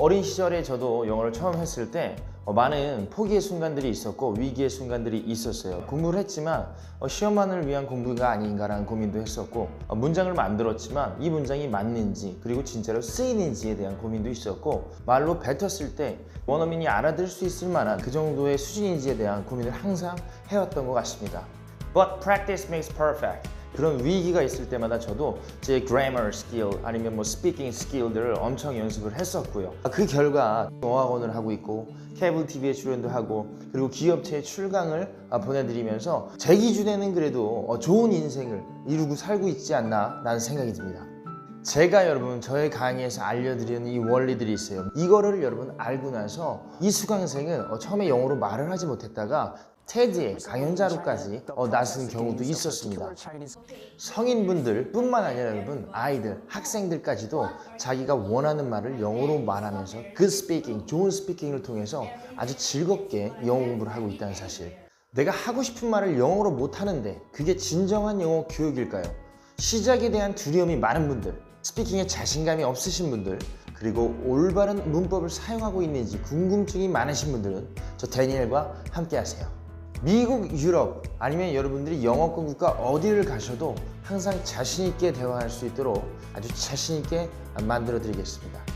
어린 시절에 저도 영어를 처음 했을 때 어, 많은 포기의 순간들이 있었고 위기의 순간들이 있었어요. 공부를 했지만 어, 시험만을 위한 공부가 아닌가라는 고민도 했었고 어, 문장을 만들었지만 이 문장이 맞는지 그리고 진짜로 쓰이는지에 대한 고민도 있었고 말로 뱉었을 때 원어민이 알아들을 수 있을 만한 그 정도의 수준인지에 대한 고민을 항상 해왔던 것 같습니다. But practice makes perfect. 그런 위기가 있을 때마다 저도 제 grammar skill 아니면 뭐 speaking skill들을 엄청 연습을 했었고요. 그 결과 영어학원을 하고 있고 케이블 TV에 출연도 하고 그리고 기업체에 출강을 아, 보내드리면서 제 기준에는 그래도 어, 좋은 인생을 이루고 살고 있지 않나 라는 생각이 듭니다. 제가 여러분 저의 강의에서 알려드리는 이 원리들이 있어요. 이거를 여러분 알고 나서 이 수강생은 어, 처음에 영어로 말을 하지 못했다가 테드의 강연자로까지 어, 나선 경우도 있었습니다. 성인분들 뿐만 아니라 여러분 아이들, 학생들까지도 자기가 원하는 말을 영어로 말하면서 그 스피킹, 좋은 스피킹을 통해서 아주 즐겁게 영어 공부를 하고 있다는 사실. 내가 하고 싶은 말을 영어로 못하는데 그게 진정한 영어 교육일까요? 시작에 대한 두려움이 많은 분들, 스피킹에 자신감이 없으신 분들, 그리고 올바른 문법을 사용하고 있는지 궁금증이 많으신 분들은 저 데니엘과 함께 하세요. 미국, 유럽 아니면 여러분들이 영어권 국가 어디를 가셔도 항상 자신 있게 대화할 수 있도록 아주 자신 있게 만들어 드리겠습니다.